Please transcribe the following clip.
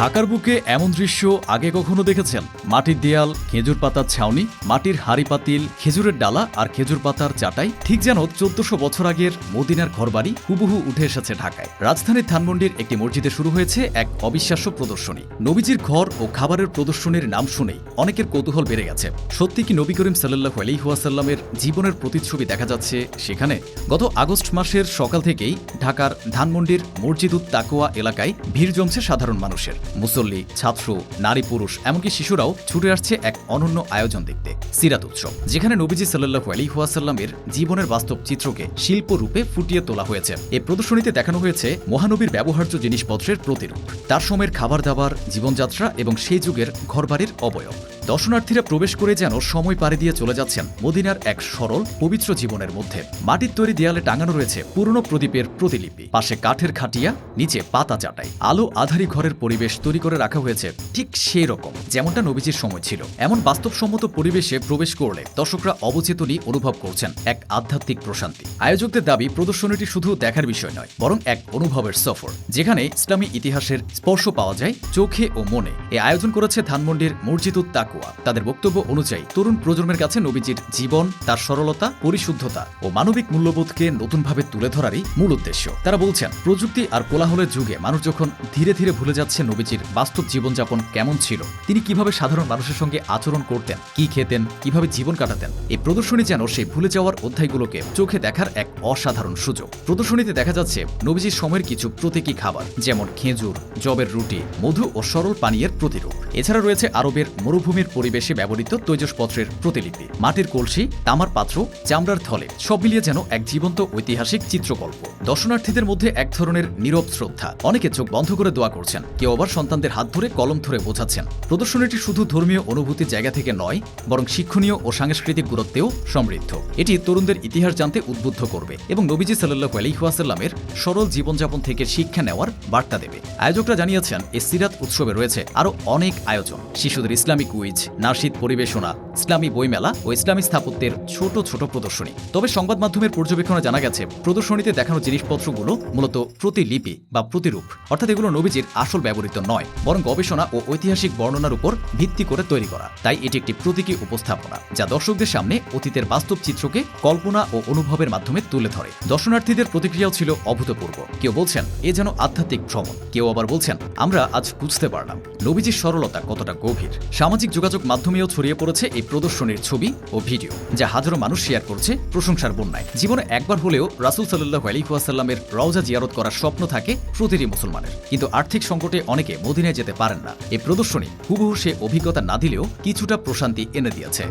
ঢাকার বুকে এমন দৃশ্য আগে কখনো দেখেছেন? মাটির দেয়াল, খেজুর পাতার ছাউনি, মাটির হাড়ি পাতিল, খেজুরের ডালা আর খেজুর পাতার চাটাই ঠিক যেন চোদ্দশো বছর আগের মদিনার ঘরবাড়ি হুবহু উঠে এসেছে ঢাকায়। রাজধানীর ধানমন্ডির একটি মসজিদে শুরু হয়েছে এক অবিশ্বাস্য প্রদর্শনী। নবীজির ঘর ও খাবারের প্রদর্শনীর নাম শুনেই অনেকের কৌতূহল বেড়ে গেছে। সত্যি কি নবী করিম সাল্লাহ আলহিহাসাল্লামের জীবনের প্রতিচ্ছবি দেখা যাচ্ছে সেখানে? গত আগস্ট মাসের সকাল থেকেই ঢাকার ধানমন্ডির মসজিদুত তাকুয়া এলাকায় ভিড় জমছে সাধারণ মানুষের। মুসল্লি, ছাত্র, নারী, পুরুষ, এমনকি শিশুরাও ছুটে আসছে এক অনন্য আয়োজন দেখতে, সিরাত উৎসব, যেখানে নবীজি সাল্লাহ আলী হুয়াসাল্লামের জীবনের বাস্তব চিত্রকে শিল্প রূপে ফুটিয়ে তোলা হয়েছে। এ প্রদর্শনীতে দেখানো হয়েছে মহানবীর ব্যবহার্য জিনিসপত্রের প্রতিরূপ তার সময়ের খাবার দাবার, জীবনযাত্রা এবং সেই যুগের ঘরবাড়ির অবয়ব। দর্শনার্থীরা প্রবেশ করে যেন সময় পাড়ি দিয়ে চলে যাচ্ছেন মদিনার এক সরল, পবিত্র জীবনের মধ্যে। মাটির তৈরি দেয়ালে টাঙানো রয়েছে পুরনো প্রদীপের প্রতিলিপি। পাশে কাঠের খাটিয়া, নিচে পাতা চাটাই। আলো আধারি ঘরের পরিবেশ তৈরি করে রাখা হয়েছে ঠিক সেই রকম যেমনটা নবীজির সময় ছিল। এমন বাস্তবসম্মত পরিবেশে প্রবেশ করলে দর্শকরা অবচেতনই অনুভব করছেন এক আধ্যাত্মিক প্রশান্তি। আয়োজকদের দাবি, প্রদর্শনীটি শুধু দেখার বিষয় নয়, বরং এক অনুভবের সফর। যেখানে ইসলামী ইতিহাসের স্পর্শ পাওয়া যায় চোখে ও মনে। এ আয়োজন করেছে ধানমন্ডির মসজিদুত তাকুয়া তাদের বক্তব্য অনুযায়ী তরুণ প্রজন্মের কাছে নবীজির জীবন, তার সরলতা, পরিশুদ্ধতা ও মানবিক মূল্যবোধকে নতুনভাবে তুলে ধরারই মূল উদ্দেশ্য। তারা বলছেন, প্রযুক্তি আর কোলাহলের যুগে মানুষ যখন ধীরে ধীরে ভুলে যাচ্ছে নবীজির বাস্তব জীবনযাপন কেমন ছিল, তিনি কীভাবে সাধারণ মানুষের সঙ্গে আচরণ করতেন, কি খেতেন, কীভাবে জীবন কাটাতেন, এই প্রদর্শনী যেন সেই ভুলে যাওয়ার অধ্যায়গুলোকে চোখে দেখার এক অসাধারণ সুযোগ। প্রদর্শনীতে দেখা যাচ্ছে, নবীজির সময়ের কিছু প্রতীকী খাবার, যেমন খেজুর, জবের রুটি, মধু ও সরল পানীয়ের প্রতিরূপ। এছাড়া রয়েছে আরবের মরুভূমির পরিবেশে ব্যবহৃত তৈজসপত্রের প্রতিলিপি। মাটির কলসি, তামার পাত্র, চামড়ার থলে, সব মিলিয়ে যেন এক জীবন্ত ঐতিহাসিক চিত্রকল্প। দর্শনার্থীদের মধ্যে এক ধরনের নীরব শ্রদ্ধা। অনেকে চোখ বন্ধ করে দোয়া করছেন। কেউ আবার সন্তানদের হাত ধরে কলম ধরে বোঝাচ্ছেন। প্রদর্শনীটি শুধু ধর্মীয় অনুভূতির জায়গা থেকে নয়, বরং শিক্ষণীয় ও সাংস্কৃতিক গুরুত্বেও সমৃদ্ধ। এটি তরুণদের ইতিহাস জানতে উদ্বুদ্ধ করবে এবং নবীজি সাল্লাহ আলহিহাসাল্লামের সরল জীবনযাপন থেকে শিক্ষা নেওয়ার বার্তা দেবে। আয়োজকরা জানিয়েছেন এই সিরাত উৎসবে রয়েছে আরও অনেক আয়োজন। শিশুদের ইসলামিক কুইজ নার্সিদ পরিবেশনা, ইসলামী বইমেলা ও ইসলামী স্থাপত্যের ছোট ছোট প্রদর্শনী। তবে সংবাদ মাধ্যমের পর্যবেক্ষণে জানা গেছে, প্রদর্শনীতে দেখানো জিনিসপত্রগুলো মূলত প্রতিলিপি বা প্রতিরূপ। অর্থাৎ এগুলো নবীজির আসল ব্যবহৃত নয়, বরং গবেষণা ও ঐতিহাসিক বর্ণনার উপর ভিত্তি করে তৈরি করা। তাই এটি একটি প্রতীকী উপস্থাপনা, যা দর্শকদের সামনে অতীতের বাস্তব চিত্রকে কল্পনা ও অনুভবের মাধ্যমে তুলে ধরে। দর্শনার্থীদের প্রতিক্রিয়াও ছিল অভূতপূর্ব। কেউ বলছেন, এ যেন আধ্যাত্মিক ভ্রমণ। কেউ আবার বলছেন, আমরা আজ বুঝতে পারলাম, নবীজির সরলতা কতটা গভীর। সামাজিক যোগাযোগ মাধ্যমেও ছড়িয়ে পড়েছে এই প্রদর্শনীর ছবি ও ভিডিও, যা হাজারো মানুষ শেয়ার করছে প্রশংসার বন্যায়। জীবনে একবার হলেও রাসুল সাল্লাহ আলিহাসাল্লামের রওজা জিয়ারত করার স্বপ্ন থাকে প্রতিটি মুসলমানের। কিন্তু আর্থিক সংকটে অনেকে মদিনায় যেতে পারেন না। এই প্রদর্শনী হুবহু সে অভিজ্ঞতা না দিলেও কিছুটা প্রশান্তি এনে দিয়েছে।